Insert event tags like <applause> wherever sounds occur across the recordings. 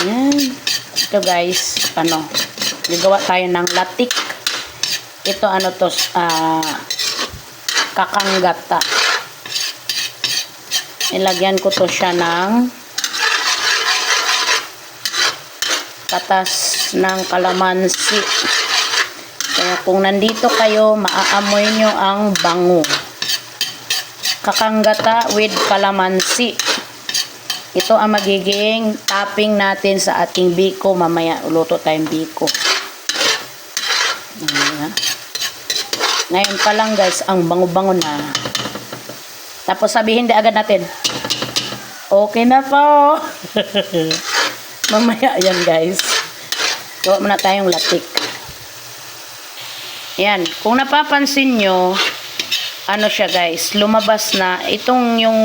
Ayan. Ito guys, ano, gagawa tayo ng latik. Ito ano to, ah, kakanggata. Ilagyan ko to siya ng katas ng kalamansi. Kaya kung nandito kayo, maaamoy nyo ang bango. Kakanggata with kalamansi. Ito ang magiging topping natin sa ating biko. Mamaya luto tayong biko. Ngayon pa lang guys, ang bango-bango na. Tapos sabihin di agad natin, okay na po. <laughs> Mamaya yan guys. Gawa muna tayong latik. Yan. Kung napapansin nyo, ano siya guys, lumabas na. Itong yung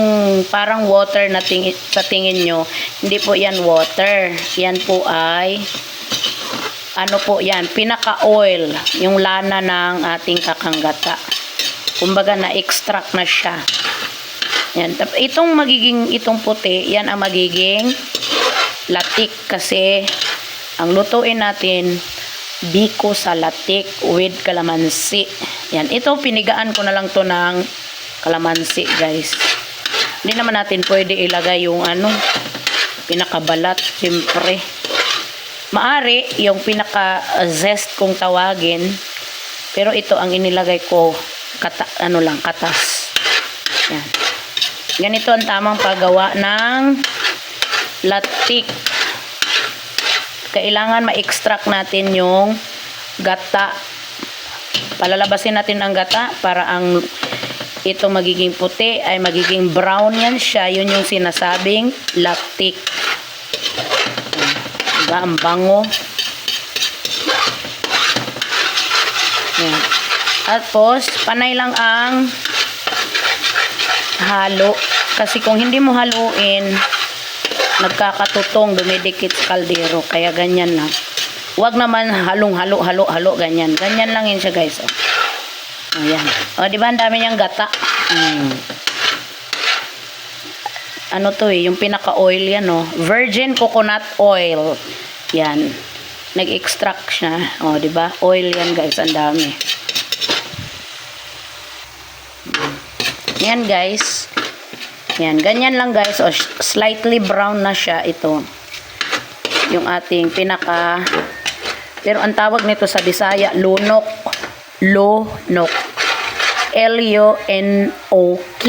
parang water na ting sa tingin nyo, hindi po yan water. Yan po ay, ano po yan, pinaka-oil. Yung lana ng ating kakanggata. Kumbaga na-extract na siya. Yan. Itong magiging, itong puti, yan ang magiging latik kasi ang lutuin natin biko sa latik with kalamansi. Yan. Ito, pinigaan ko na lang to ng kalamansi, guys. Hindi naman natin pwede ilagay yung ano, pinakabalat, siyempre. Maari, yung pinaka-zest kung tawagin. Pero ito ang inilagay ko, kata, ano lang, katas. Yan. Ganito ang tamang paggawa ng latik. Kailangan ma-extract natin yung gata. Palalabasin natin ang gata para ang ito magiging puti ay magiging brown yan siya. Yun yung sinasabing latik. Diba? Ang bango. Yan. Tapos, panay lang ang halo. Kasi kung hindi mo haluin, nagkakatutong, dumidikit sa kaldero. Kaya ganyan lang. Huwag naman halong halo, halo, halo, ganyan. Ganyan lang yun siya guys. Oh. Ayan. O, di ba ang dami niyang gata? Mm. Ano to eh, yung pinaka-oil yan oh. Virgin coconut oil. Yan. Nag-extract siya. O, di ba? Oil yan guys, ang dami. Yan guys. Yan, ganyan lang guys. O, slightly brown na siya ito. Yung ating pinaka pero ang tawag nito sa Bisaya, lunok. Lunok. L-U-N-O-K.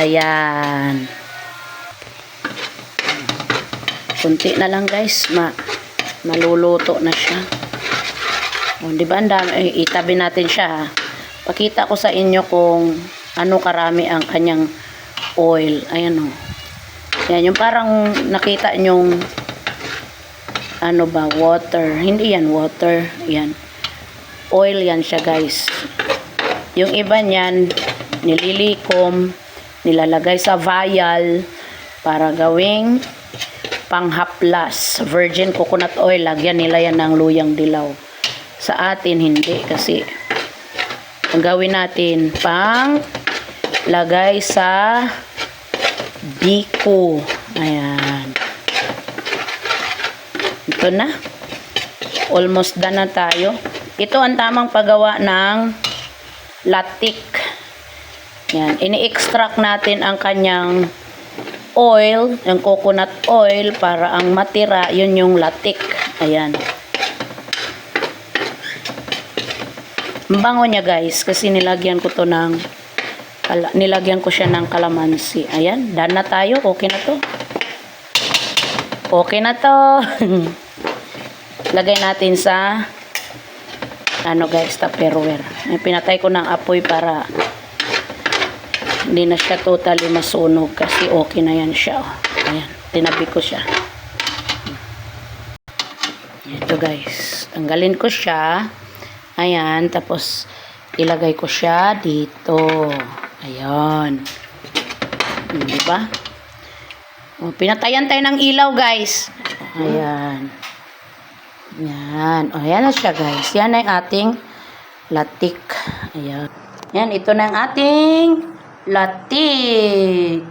Ayan. Kunti na lang guys. Ma maluluto na siya. O, di ba? Ang dami. Itabi natin siya. ha. Pakita ko sa inyo kung ano karami ang kanyang oil. Ayan o. Yan, yung parang nakita nyong ano ba, water. Hindi yan water. Yan. Oil yan siya guys. Yung iba niyan, nililikom, nilalagay sa vial para gawing panghaplas. Virgin coconut oil, lagyan nila yan ng luyang dilaw. Sa atin, hindi. Kasi, ang gawin natin, pang lagay sa biko. Ayan. Ito na. Almost done na tayo. Ito ang tamang paggawa ng latik. Yan. Ini-extract natin ang kanyang oil, yung coconut oil, para ang matira, yun yung latik. Ayan. Ang bango niya guys, kasi nilagyan ko to ng, nilagyan ko siya ng kalamansi. Ayan, done na tayo. Okay na to. Okay na to. <laughs> Lagay natin sa ano guys, tupperware. Ay, Pinatay ko ng apoy para hindi na siya totally masunog kasi okay na yan siya. oh. Ayan, tinabi ko siya. Ito guys, tanggalin ko siya. Ayan, tapos ilagay ko siya dito. Ayan. Hmm, Di ba? Oh, pinatayan tayo ng ilaw, guys. Ayan. Yan. O, yan na siya, guys. Yan na yung ating latik. Ayan. Yan, ito na ang ating latik.